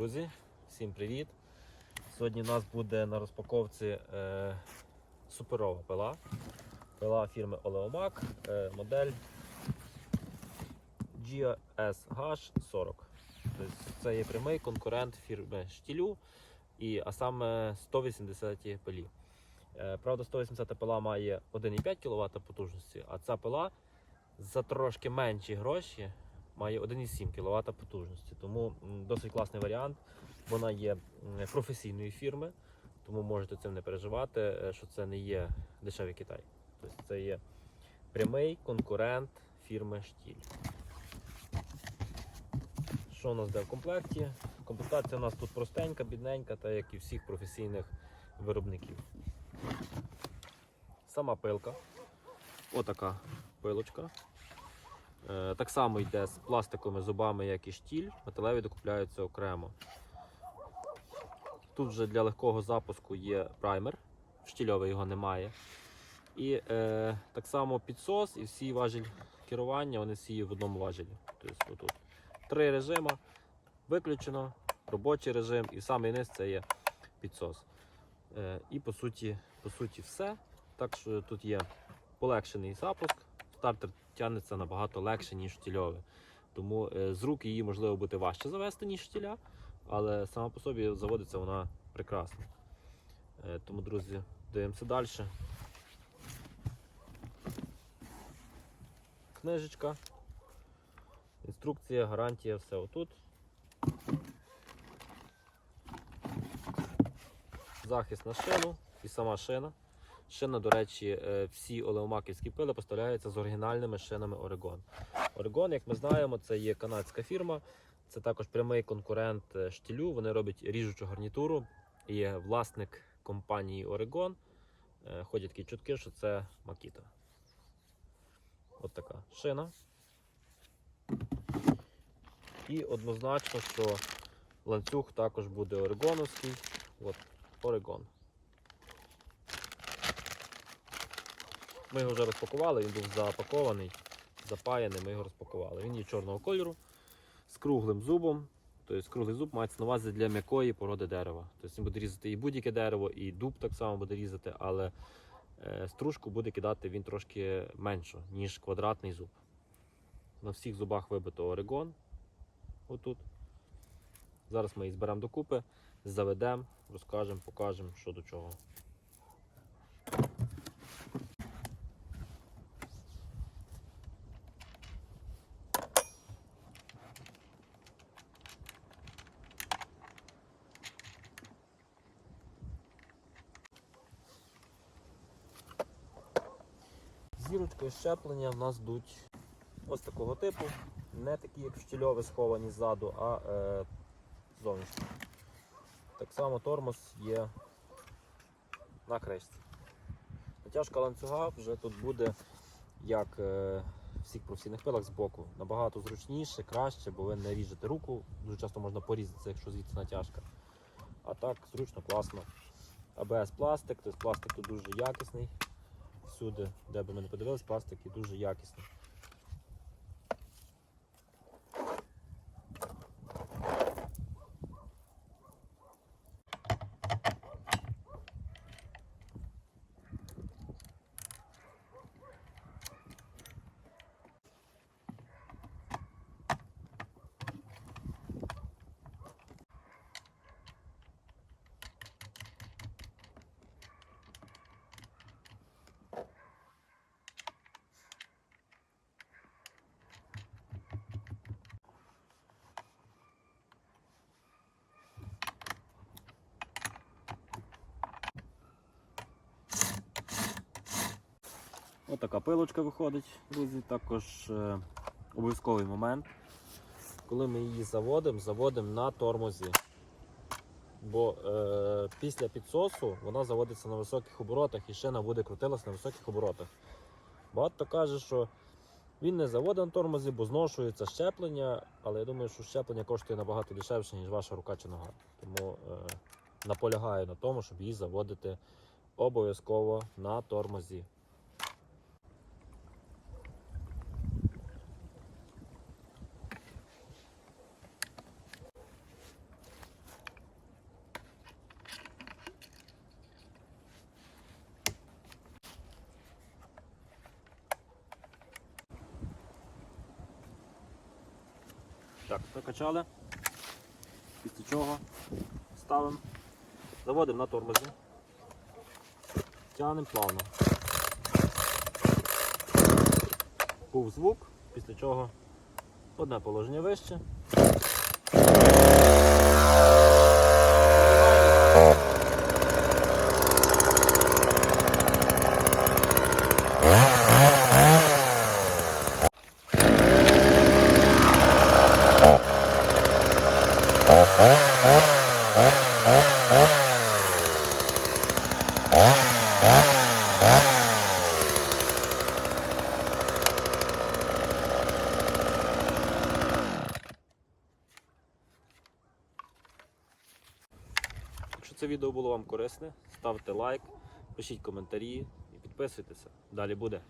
друзі, всім привіт! Сьогодні у нас буде на розпаковці е, суперова пила. Пила фірми Oleomac, е, модель GSH40. Тобто це є прямий конкурент фірми Штілю, і, а саме 180 пилі. Е, правда, 180 пила має 1,5 кВт потужності, а ця пила за трошки менші гроші має 1,7 кВт потужності. Тому досить класний варіант. Вона є професійної фірми, тому можете цим не переживати, е, що це не є дешевий Китай. Тобто це є прямий конкурент фірми Штіль. Що у нас де в комплекті? Комплектація у нас тут простенька, бідненька, та як і всіх професійних виробників. Сама пилка. Отака пилочка. Е, Так само йде з пластиковими зубами, як і штіль, металеві докупляються окремо. Тут вже для легкого запуску є праймер, штільовий його немає. І е, так само підсос і всі важель керування, вони всі є в одному важелі. Тобто отут три режима, виключено, робочий режим і самий низ це є підсос. Е, і по суті, по суті все. Так що тут є полегшений запуск. Стартер тягнеться набагато легше, ніж штільовий. Тому е, з рук її можливо буде важче завести, ніж штіля, але сама по собі заводиться вона прекрасно. Е, тому, друзі, дивимося далі. Книжечка, інструкція, гарантія, все отут. Захист на шину і сама шина. Шина, до речі, е, всі олеомаківські пили поставляються з оригінальними шинами Oregon. Oregon, як ми знаємо, це є канадська фірма. Це також прямий конкурент е, штілю. Вони роблять ріжучу гарнітуру. Є власник компанії. Е, Ходять такі чутки, що це Makita. От така шина. І однозначно, що ланцюг також буде орегоновський. От, Oregon. Ми його вже розпакували, він був запакований, запаяний, ми його розпакували. Він є чорного кольору з круглим зубом. Тобто круглий зуб мається на увазі для м'якої породи дерева. Тобто він буде різати і будь-яке дерево, і дуб так само буде різати, але е, стружку буде кидати він трошки менше, ніж квадратний зуб. На всіх зубах вибито Орегон. Отут. Зараз ми їх зберемо докупи, заведемо, розкажемо, покажемо, що до чого. Зірочкою щеплення в нас йдуть ось такого типу. Не такі, як штільові сховані ззаду, а е, зовнішні. Так само тормоз є на кришці. Натяжка ланцюга вже тут буде, як е, в всіх професійних пилах з боку. Набагато зручніше, краще, бо ви не ріжете руку. Дуже часто можна порізатися, якщо звідси натяжка. А так зручно, класно. АБС пластик, тобто пластик тут дуже якісний. Всюди, де би ми не подивились, пластик і дуже якісний. Ось така пилочка виходить, друзі. Також е, обов'язковий момент. Коли ми її заводимо, заводимо на тормозі. Бо е, після підсосу вона заводиться на високих оборотах і шина буде крутилась на високих оборотах. Багато каже, що він не заводить на тормозі, бо зношується щеплення, але я думаю, що щеплення коштує набагато дешевше, ніж ваша рука чи нога. Тому е, наполягаю на тому, щоб її заводити обов'язково на тормозі. Так, прокачали. Після чого ставимо, заводимо на тормозі, тягнемо плавно. Був звук, після чого одне положення вище. Якщо це відео було вам корисне, ставте лайк, пишіть коментарі і підписуйтеся. Далі буде.